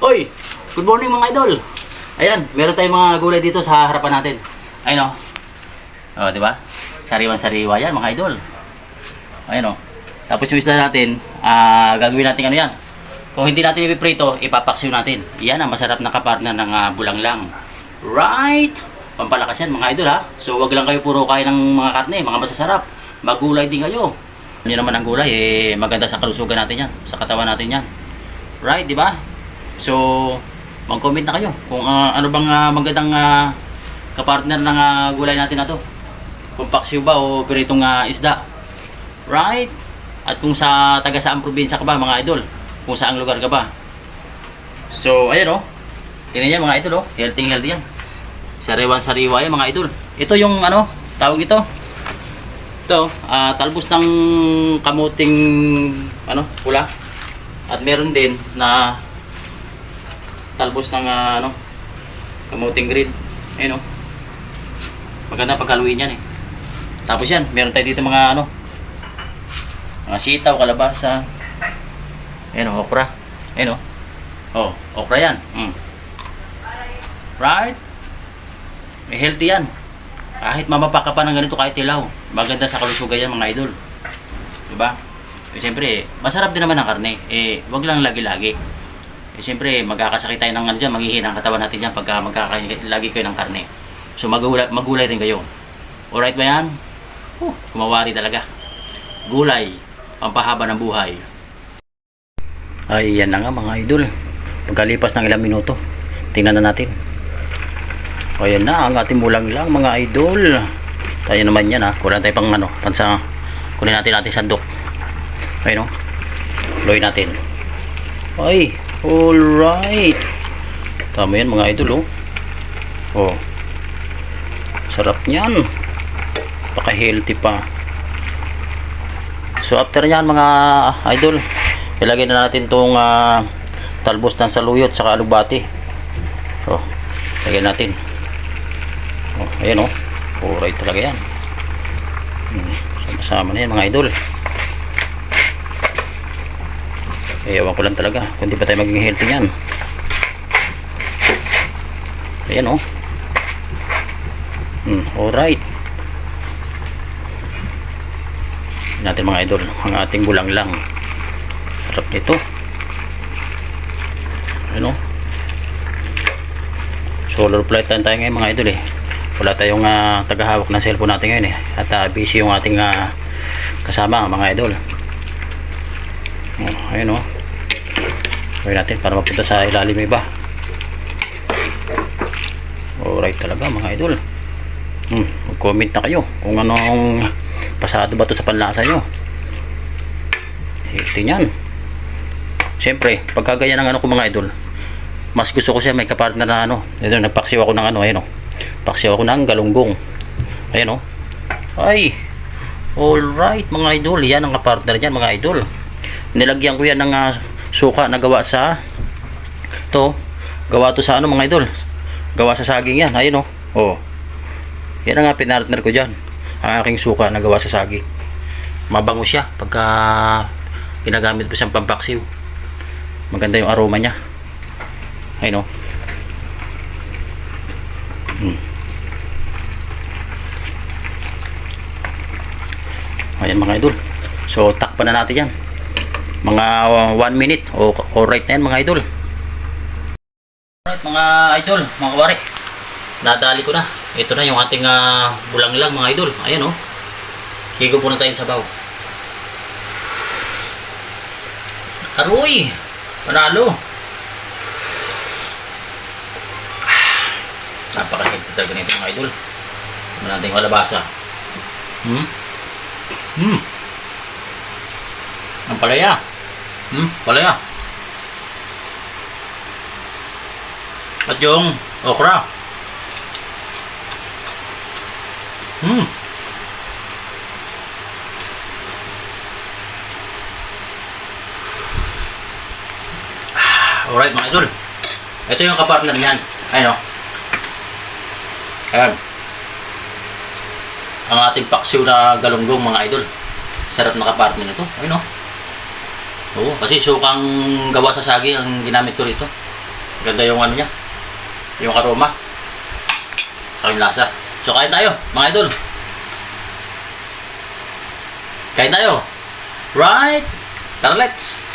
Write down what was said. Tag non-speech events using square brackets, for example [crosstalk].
Oy, good morning mga idol. Ayan, meron tayong mga gulay dito sa harapan natin. Ayun o. Oh, di ba? Sariwan-sariwa yan mga idol. Ayun o. Tapos yung isda natin, ah gagawin natin ano yan. Kung hindi natin ipiprito, ipapaksiw natin. Yan ang masarap na kapartner ng uh, bulanglang. Right? Pampalakas yan mga idol ha. So wag lang kayo puro kain ng mga karne, mga masasarap. Magulay din kayo. Hindi naman ang gulay, eh, maganda sa kalusugan natin yan. Sa katawan natin yan. Right, di ba? So, mag-comment na kayo kung ah, ano bang ah, magandang uh, kapartner ng ah, gulay natin na to. Kung paksiw ba o piritong ah, isda. Right? At kung sa taga saang probinsya ka ba mga idol? Kung saang lugar ka ba? So, ayan oh. Tingnan niya mga idol oh. Healthy healthy yan. Sariwan sariwa yan mga idol. Ito yung ano, tawag ito. Ito, ah, talbos ng kamuting ano, pula. At meron din na talbos ng ah, ano, kamuting green. Ayun oh. Maganda paghaluin yan eh. Tapos yan, meron tayo dito mga ano, mga sitaw, kalabasa. Ayun oh, okra. Ayun oh. Oh, okra yan. Mm. Right? May healthy yan. Kahit mamapa ka pa ng ganito kahit ilaw. Maganda sa kalusugan yan mga idol. Diba? Eh, siyempre, masarap din naman ang karne. Eh, wag lang lagi-lagi. Eh, siyempre, magkakasakit tayo ng ano dyan, ang katawan natin dyan pagka magkakalagi kayo ng karne. So, magulay, magulay rin kayo. Alright ba yan? Oh, kumawari talaga. Gulay, pampahaba ng buhay. Ay, yan na nga mga idol. Pagkalipas ng ilang minuto, tingnan na natin. O yan na, ang ating bulang lang mga idol. Tayo naman yan ha. Kulang tayo pang ano, pansa, kunin natin natin sandok. Ayun o. Loy natin. Ay, alright. Tama yan mga idol oh. Oh. Sarap niyan. Paka healthy pa. So after niyan mga idol, ilagay na natin tong ah, talbos ng saluyot sa alubati. Oh, lagyan natin. Oh, ayan oh. Alright talaga yan. Hmm, sama-sama na yan mga idol. Eh, ewan ko lang talaga kung di pa tayo maging healthy yan. Ayan oh. Hmm, alright. natin mga idol ang ating bulang lang sarap nito ano solar flight lang tayo ngayon mga idol eh wala tayong uh, tagahawak ng cellphone natin ngayon eh at uh, busy yung ating uh, kasama mga idol oh, ayun oh. Gawin natin para mapunta sa ilalim iba. Alright talaga mga idol. Hmm, mag-comment na kayo kung anong pasado ba to sa panlasa nyo. Healthy nyan siyempre pagka ganyan ang ano ko mga idol mas gusto ko siya may kapartner na ano. Ito nagpaksiw ako ng ano ayun o paksiw ako ng galunggong. Ayun o ay! Alright mga idol yan ang kapartner nyan mga idol nilagyan ko yan ng uh, suka na gawa sa to gawa to sa ano mga idol? Gawa sa saging yan ayun o oh. yan ang nga pinartner ko dyan. Ang aking suka na gawa sa saging. Mabango siya pagka ginagamit mo siyang pampaksiw. Maganda yung aroma niya. Ayun o hmm. ayan mga idol. So takpan na natin yan mga 1 minute. O alright na yan mga idol. Alright mga idol mga kawari nadali ko na. Ito na yung ating uh, bulang lang mga idol. Ayan o oh. higo po na tayong sabaw. Aroy! Panalo ah, [sighs] napaka-healthy talaga nito mga idol. Ito natin yung kalabasa. Hmm? Hmm? Ang palaya hmm palaya at yung okra Hmm. Ah, Alright mga idol. Ito yung kapartner niyan. Ayun o. Ayan. Ang ating paksiw na galunggong mga idol. Sarap na kapartner nito. Ayun o. Oo, kasi sukang gawa sa sagi ang ginamit ko rito. Ganda yung ano niya. Yung aroma. Yung lasa. So kain tayo, mga idol. Kain tayo. Right? Tara, let's.